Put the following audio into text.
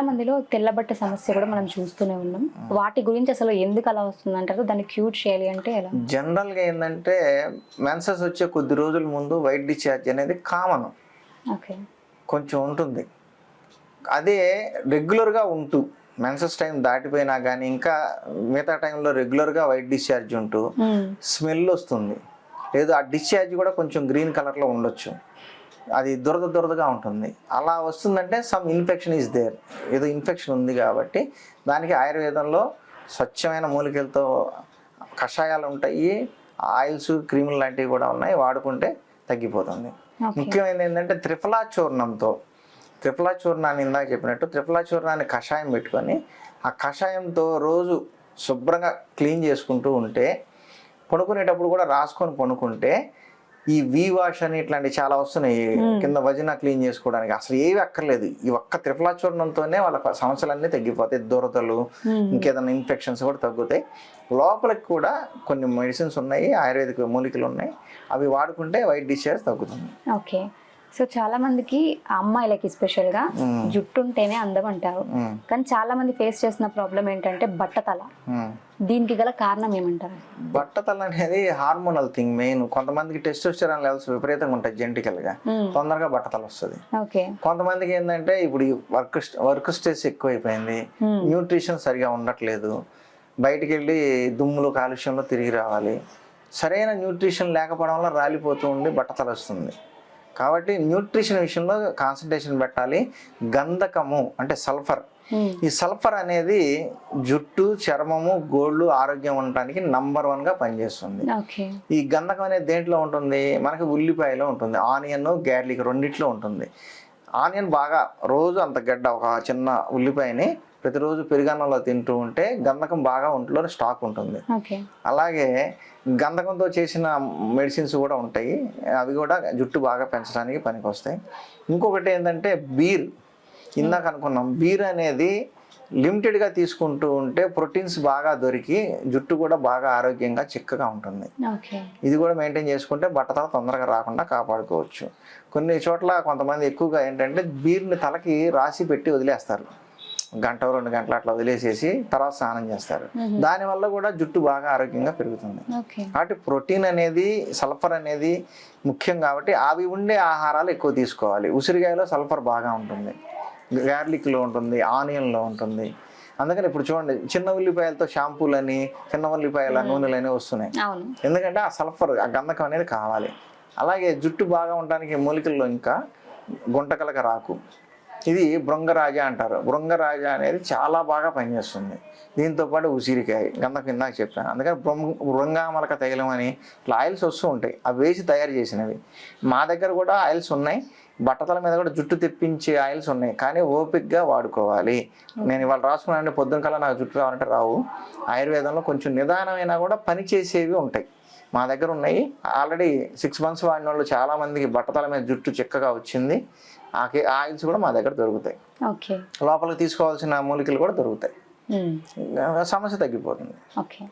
చాలా మందిలో తెల్లబట్ట సమస్య కూడా మనం చూస్తూనే ఉన్నాం. వాటి గురించి అసలు ఎందుకు అలా వస్తుంది అంటారు దాన్ని క్యూర్ చేయాలి అంటే ఎలా? జనరల్గా ఏంటంటే మెన్సెస్ వచ్చే కొద్ది రోజుల ముందు వైట్ డిశ్చార్జ్ అనేది కామన్. ఓకే. కొంచెం ఉంటుంది. అదే రెగ్యులర్గా ఉంటూ మెన్సెస్ టైం దాటిపోయినా కానీ ఇంకా మిగతా టైంలో రెగ్యులర్గా వైట్ డిశ్చార్జ్ ఉంటూ స్మెల్ వస్తుంది. లేదు ఆ డిశ్చార్జ్ కూడా కొంచెం గ్రీన్ కలర్లో ఉండొచ్చు. అది దురద దురదగా ఉంటుంది. అలా వస్తుందంటే సమ్ ఇన్ఫెక్షన్ ఈజ్ దేర్. ఏదో ఇన్ఫెక్షన్ ఉంది కాబట్టి దానికి ఆయుర్వేదంలో స్వచ్ఛమైన మూలికలతో కషాయాలు ఉంటాయి. ఆయిల్స్ క్రీములు లాంటివి కూడా ఉన్నాయి. వాడుకుంటే తగ్గిపోతుంది. ముఖ్యమైనది ఏంటంటే త్రిఫలా చూర్ణంతో త్రిఫలా చూర్ణాన్ని ఇందాక చెప్పినట్టు త్రిఫలా చూర్ణాన్ని కషాయం పెట్టుకొని ఆ కషాయంతో రోజు శుభ్రంగా క్లీన్ చేసుకుంటూ ఉంటే పడుకునేటప్పుడు కూడా రాసుకొని పడుకుంటే ఈ వి వాష్ అని ఇట్లాంటివి చాలా వస్తున్నాయి. కింద వజన క్లీన్ చేసుకోవడానికి. అసలు ఏవి అక్కర్లేదు. ఈ ఒక్క త్రిఫలా చూర్ణంతోనే వాళ్ళ సమస్యలన్నీ తగ్గిపోతాయి. దురదలు ఇంకేదైనా ఇన్ఫెక్షన్స్ కూడా తగ్గుతాయి. లోపలికి కూడా కొన్ని మెడిసిన్స్ ఉన్నాయి. ఆయుర్వేదిక మూలికలు ఉన్నాయి. అవి వాడుకుంటే వైట్ డిశ్చార్జ్ తగ్గుతుంది. ఓకే. సో చాలా మందికి అమ్మాయిలకి స్పెషల్గా జుట్టు ఉంటేనే అందం అంటారు. కానీ చాలా మంది ఫేస్ చేస్తున్న ప్రాబ్లం ఏంటంటే బట్టతల. దీనికి గల కారణం ఏమంటారు? బట్టతల అనేది హార్మోనల్ థింగ్ మెయిన్ కొంతమందికి టెస్టోస్టెరాన్ లెవెల్స్ విపరీతంగా ఉంటాయి జెంటికల్గా మ్మ్. తొందరగా బట్టతల వస్తుంది. కొంతమందికి ఏంటంటే ఇప్పుడు వర్క్ వర్క్ స్ట్రెస్ ఎక్కువైపోయింది. మ్మ్. న్యూట్రిషన్ సరిగా ఉండట్లేదు. బయటికి వెళ్ళి దుమ్ములు కాలుష్యంలో తిరిగి రావాలి. సరైన న్యూట్రిషన్ లేకపోవడం వల్ల రాలిపోతూ ఉండి బట్టతల వస్తుంది. కాబట్టి న్యూట్రిషన్ విషయంలో కాన్సన్ట్రేషన్ పెట్టాలి. గంధకము అంటే సల్ఫర్. ఈ సల్ఫర్ అనేది జుట్టు చర్మము గోళ్ళు ఆరోగ్యం ఉండటానికి నంబర్ వన్గా పనిచేస్తుంది. ఓకే. ఈ గంధకం అనేది దేంట్లో ఉంటుంది? మనకి ఉల్లిపాయలో ఉంటుంది. ఆనియన్ గార్లిక్ రెండిట్లో ఉంటుంది. ఆనియన్ బాగా రోజు అంత గడ్డ ఒక చిన్న ఉల్లిపాయని ప్రతిరోజు పెరుగన్నంలో తింటూ ఉంటే గంధకం బాగా ఒంట్లో స్టాక్ ఉంటుంది. అలాగే గంధకంతో చేసిన మెడిసిన్స్ కూడా ఉంటాయి. అవి కూడా జుట్టు బాగా పెంచడానికి పనికొస్తాయి. ఇంకొకటి ఏంటంటే బీర్. ఇందాక అనుకున్నాం బీర్ అనేది లిమిటెడ్గా తీసుకుంటూ ఉంటే ప్రోటీన్స్ బాగా దొరికి జుట్టు కూడా బాగా ఆరోగ్యంగా చిక్కగా ఉంటుంది. ఇది కూడా మెయింటైన్ చేసుకుంటే బట్టతల తొందరగా రాకుండా కాపాడుకోవచ్చు. కొన్ని చోట్ల కొంతమంది ఎక్కువగా ఏంటంటే బీర్ని తలకి రాసి పెట్టి వదిలేస్తారు. గంట రెండు గంటలు అట్లా వదిలేసేసి తర్వాత స్నానం చేస్తారు. దానివల్ల కూడా జుట్టు బాగా ఆరోగ్యంగా పెరుగుతుంది. కాబట్టి ప్రోటీన్ అనేది సల్ఫర్ అనేది ముఖ్యం కాబట్టి అవి ఉండే ఆహారాలు ఎక్కువ తీసుకోవాలి. ఉసిరికాయలో సల్ఫర్ బాగా ఉంటుంది. గార్లిక్లో ఉంటుంది ఆనియన్లో ఉంటుంది. అందుకని ఇప్పుడు చూడండి చిన్న ఉల్లిపాయలతో షాంపూలని చిన్న ఉల్లిపాయల నూనెలని వస్తున్నాయి. ఎందుకంటే ఆ సల్ఫర్ ఆ గంధకం అనేది కావాలి. అలాగే జుట్టు బాగా ఉండడానికి మూలికల్లో ఇంకా గుంటకలక రాకు. ఇది బృంగరాజ అంటారు. బృంగరాజ అనేది చాలా బాగా పనిచేస్తుంది. దీంతో పాటు ఉసిరికాయ గంధకం ఇందాక చెప్పాను. అందుకని బృంగ బృంగామలక తైలం అని ఇట్లా ఆయిల్స్ వస్తూ ఉంటాయి. అవి వేసి తయారు చేసినవి. మా దగ్గర కూడా ఆయిల్స్ ఉన్నాయి. బట్టతల మీద కూడా జుట్టు తెప్పించే ఆయిల్స్ ఉన్నాయి. కానీ ఓపిక్గా వాడుకోవాలి. నేను ఇవాళ రాసుకున్నాను పొద్దున కల్లా నాకు జుట్టు రావాలంటే రావు. ఆయుర్వేదంలో కొంచెం నిదానమైనా కూడా పని చేసేవి ఉంటాయి. మా దగ్గర ఉన్నాయి. ఆల్రెడీ సిక్స్ మంత్స్ వాడిన వాళ్ళు చాలామందికి బట్టతల మీద జుట్టు చిక్కగా వచ్చింది. ఆ ఆయిల్స్ కూడా మా దగ్గర దొరుకుతాయి. ఓకే. లోపలికి తీసుకోవాల్సిన మూలికలు కూడా దొరుకుతాయి. సమస్య తగ్గిపోతుంది. ఓకే.